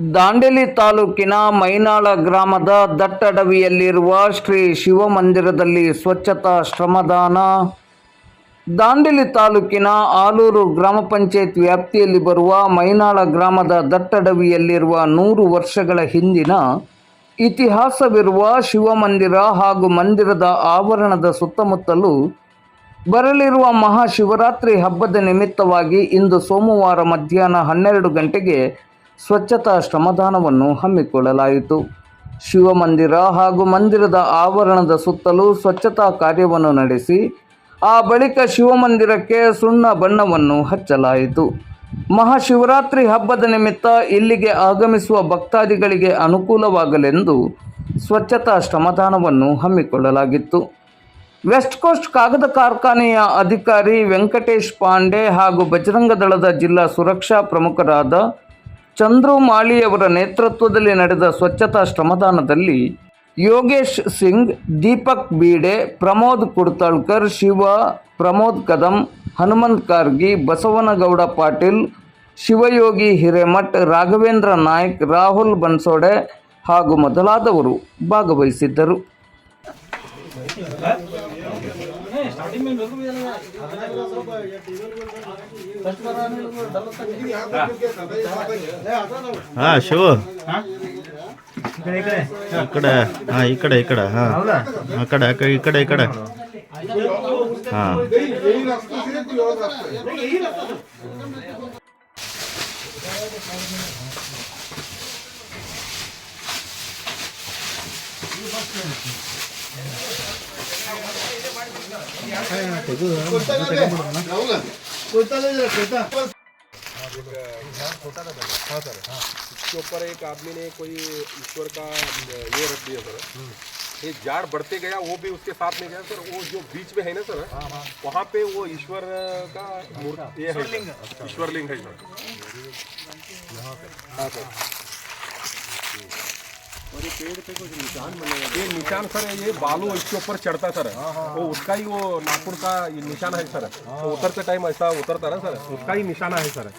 ದಾಂಡೇಲಿ ತಾಲೂಕಿನ ಮೈನಾಳ ಗ್ರಾಮದ ದಟ್ಟಡವಿಯಲ್ಲಿರುವ ಶ್ರೀ ಶಿವಮಂದಿರದಲ್ಲಿ ಸ್ವಚ್ಛತಾ ಶ್ರಮದಾನ. ದಾಂಡೇಲಿ ತಾಲೂಕಿನ ಆಲೂರು ಗ್ರಾಮ ಪಂಚಾಯತ್ ವ್ಯಾಪ್ತಿಯಲ್ಲಿ ಬರುವ ಮೈನಾಳ ಗ್ರಾಮದ ದಟ್ಟಡವಿಯಲ್ಲಿರುವ ನೂರು ವರ್ಷಗಳ ಹಿಂದಿನ ಇತಿಹಾಸವಿರುವ ಶಿವಮಂದಿರ ಹಾಗೂ ಮಂದಿರದ ಆವರಣದ ಸುತ್ತಮುತ್ತಲು ಬರಲಿರುವ ಮಹಾಶಿವರಾತ್ರಿ ಹಬ್ಬದ ನಿಮಿತ್ತವಾಗಿ ಇಂದು ಸೋಮವಾರ ಮಧ್ಯಾಹ್ನ ಹನ್ನೆರಡು ಗಂಟೆಗೆ ಸ್ವಚ್ಛತಾ ಶ್ರಮದಾನವನ್ನು ಹಮ್ಮಿಕೊಳ್ಳಲಾಯಿತು. ಶಿವಮಂದಿರ ಹಾಗೂ ಮಂದಿರದ ಆವರಣದ ಸುತ್ತಲೂ ಸ್ವಚ್ಛತಾ ಕಾರ್ಯವನ್ನು ನಡೆಸಿ, ಆ ಬಳಿಕ ಶಿವಮಂದಿರಕ್ಕೆ ಸುಣ್ಣ ಬಣ್ಣವನ್ನು ಹಚ್ಚಲಾಯಿತು. ಮಹಾಶಿವರಾತ್ರಿ ಹಬ್ಬದ ನಿಮಿತ್ತ ಇಲ್ಲಿಗೆ ಆಗಮಿಸುವ ಭಕ್ತಾದಿಗಳಿಗೆ ಅನುಕೂಲವಾಗಲೆಂದು ಸ್ವಚ್ಛತಾ ಶ್ರಮದಾನವನ್ನು ಹಮ್ಮಿಕೊಳ್ಳಲಾಗಿತ್ತು. ವೆಸ್ಟ್ ಕೋಸ್ಟ್ ಕಾಗದ ಕಾರ್ಖಾನೆಯ ಅಧಿಕಾರಿ ವೆಂಕಟೇಶ್ ಪಾಂಡೆ ಹಾಗೂ ಬಜರಂಗ ದಳದ ಜಿಲ್ಲಾ ಸುರಕ್ಷಾ ಪ್ರಮುಖರಾದ ಚಂದ್ರು ಮಾಳಿಯವರ ನೇತೃತ್ವದಲ್ಲಿ ನಡೆದ ಸ್ವಚ್ಛತಾ ಶ್ರಮದಾನದಲ್ಲಿ ಯೋಗೇಶ್ ಸಿಂಗ್, ದೀಪಕ್ ಬೀಡೆ, ಪ್ರಮೋದ್ ಕುಡ್ತಾಳ್ಕರ್, ಶಿವ ಪ್ರಮೋದ್ ಕದಂ, ಹನುಮಂತ್ ಕಾರ್ಗಿ, ಬಸವನಗೌಡ ಪಾಟೀಲ್, ಶಿವಯೋಗಿ ಹಿರೇಮಠ್, ರಾಘವೇಂದ್ರ ನಾಯ್ಕ್, ರಾಹುಲ್ ಬನ್ಸೋಡೆ ಹಾಗೂ ಮೊದಲಾದವರು ಭಾಗವಹಿಸಿದ್ದರು. ಹಾ ಶಿವ. ಈ ಕಡೆ ಹಾ ಈ ಕಡೆ ಈ ಕಡೆ ಹಾ. ಆ ಕಡೆ ಆ ಕಡೆ ಈ ಕಡೆ ಈ ಕಡೆ. ಹಾ. ऊपर एक आदमी ने कोई ईश्वर का ये रख दिया सर ये झाड़ बढ़ते गया वो भी उसके साथ में गया सर वो जो बीच में है ना सर वहाँ पे वो ईश्वर का मूर्ति ये है सर। ईश्वर लिंग है सर हाँ पेड़ पे कुछ निशान बने ये निशान सर ये बालू इसके ऊपर चढ़ता सर वो उसका ही वो नाखून का ये निशान है सर। तो उतरते टाइम ऐसा उतरता ना सर। उसका ही निशाना है सर।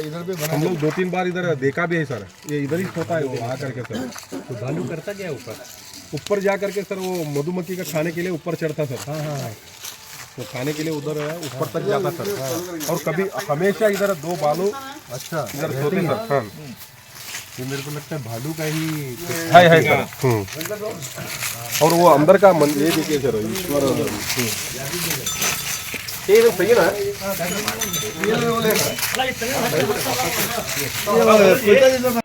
इधर भी हम लोग दो। तीन बार इधर देखा भी है सर। ये इधर ही होता है वो आ करके सर। तो भालू करता क्या ऊपर? ऊपर जा करके सर वो मधुमक्खी का खाने के लिए ऊपर चढ़ता सर। हाँ हाँ हाँ। वो खाने के लिए उधर है, ऊपर तक जाता सर। और कभी हमेशा इधर दो बालू अच्छा इधर सोते सर। हाँ। ये मेरे को लगता है भालू का ही है है सर हम्म। और वो अंदर का मन ये देखिए सर ईश्वर हम्म। ये एकदम सही है ना?